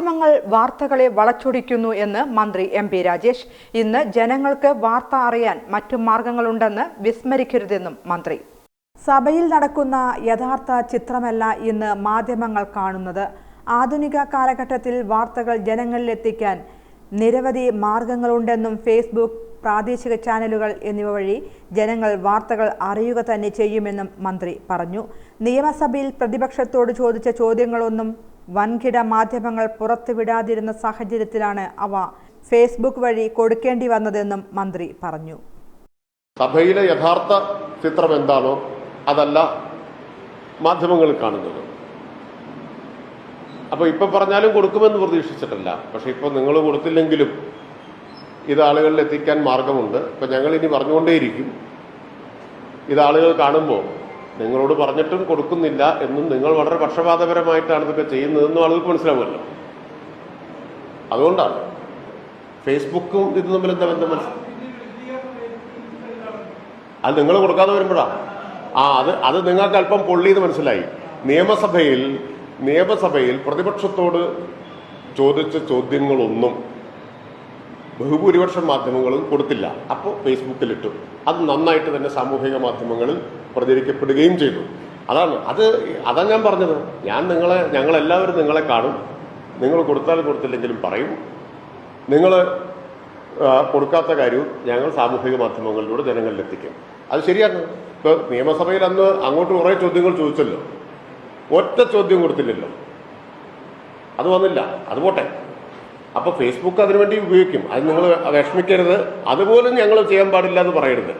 മാധ്യമങ്ങൾ വാർത്തകളെ വളച്ചൊടിക്കുന്നു എന്ന് മന്ത്രി എം പി രാജേഷ്. ഇന്ന് ജനങ്ങൾക്ക് വാർത്ത അറിയാൻ മറ്റു മാർഗങ്ങളുണ്ടെന്ന് വിസ്മരിക്കരുതെന്നും മന്ത്രി. സഭയിൽ നടക്കുന്ന യഥാർത്ഥ ചിത്രമല്ല ഇന്ന് മാധ്യമങ്ങൾ കാണുന്നത്. ആധുനിക കാലഘട്ടത്തിൽ വാർത്തകൾ ജനങ്ങളിലെത്തിക്കാൻ നിരവധി മാർഗങ്ങളുണ്ടെന്നും ഫേസ്ബുക്ക് പ്രാദേശിക ചാനലുകൾ എന്നിവ വഴി ജനങ്ങൾ വാർത്തകൾ അറിയുക തന്നെ ചെയ്യുമെന്നും മന്ത്രി പറഞ്ഞു. നിയമസഭയിൽ പ്രതിപക്ഷത്തോട് ചോദിച്ച ചോദ്യങ്ങളൊന്നും വൻകിട മാധ്യമങ്ങൾ പുറത്തുവിടാതിരുന്ന സാഹചര്യത്തിലാണ് അവ ഫേസ്ബുക്ക് വഴി കൊടുക്കേണ്ടി വന്നതെന്നും മന്ത്രി പറഞ്ഞു. സഭയിലെ യഥാർത്ഥ ചിത്രം എന്താണോ അതല്ല മാധ്യമങ്ങൾ കാണുന്നത്. അപ്പൊ ഇപ്പൊ പറഞ്ഞാലും കൊടുക്കുമെന്ന് പ്രതീക്ഷിച്ചിട്ടില്ല. പക്ഷെ ഇപ്പൊ നിങ്ങൾ കൊടുത്തില്ലെങ്കിലും ഇത് ആളുകളിൽ എത്തിക്കാൻ മാർഗമുണ്ട്. ഇപ്പൊ ഞങ്ങൾ ഇനി പറഞ്ഞുകൊണ്ടേയിരിക്കും. ഇത് ആളുകൾ കാണുമ്പോൾ നിങ്ങളോട് പറഞ്ഞിട്ടും കൊടുക്കുന്നില്ല എന്നും നിങ്ങൾ വളരെ പക്ഷപാതപരമായിട്ടാണ് ഇതൊക്കെ ചെയ്യുന്നതെന്നും ആളുകൾക്ക് മനസ്സിലാവുമല്ലോ. അതുകൊണ്ടാണ് ഫേസ്ബുക്കും ഇത് തമ്മിൽ എന്താ ബന്ധം അത് നിങ്ങൾ കൊടുക്കാതെ വരുമ്പോഴാ. ആ അത് അത് നിങ്ങൾക്ക് അല്പം പൊള്ളിയത് മനസ്സിലായി. നിയമസഭയിൽ നിയമസഭയിൽ പ്രതിപക്ഷത്തോട് ചോദിച്ച ചോദ്യങ്ങളൊന്നും ബഹുഭൂരിപക്ഷം മാധ്യമങ്ങളും കൊടുത്തില്ല. അപ്പോൾ ഫേസ്ബുക്കിലിട്ടു അത് നന്നായിട്ട് തന്നെ സാമൂഹിക മാധ്യമങ്ങളിൽ പ്രചരിക്കപ്പെടുകയും ചെയ്തു. അതാണ്. അത് അതാണ് ഞാൻ പറഞ്ഞത്. ഞാൻ നിങ്ങളെ ഞങ്ങളെല്ലാവരും നിങ്ങളെ കാണും. നിങ്ങൾ കൊടുത്താൽ കൊടുത്തില്ലെങ്കിലും പറയും. നിങ്ങൾ കൊടുക്കാത്ത കാര്യവും ഞങ്ങൾ സാമൂഹിക മാധ്യമങ്ങളിലൂടെ ജനങ്ങളിലെത്തിക്കും. അത് ശരിയാണ്. ഇപ്പോൾ നിയമസഭയിൽ അന്ന് അങ്ങോട്ട് കുറേ ചോദ്യങ്ങൾ ചോദിച്ചല്ലോ. ഒറ്റ ചോദ്യം കൊടുത്തില്ലല്ലോ. അത് വന്നില്ല. അത് പോട്ടെ. അപ്പോൾ ഫേസ്ബുക്ക് അതിനുവേണ്ടി ഉപയോഗിക്കും. അത് നിങ്ങൾ വിഷമിക്കരുത്. അതുപോലും ഞങ്ങൾ ചെയ്യാൻ പാടില്ല എന്ന് പറയരുത്.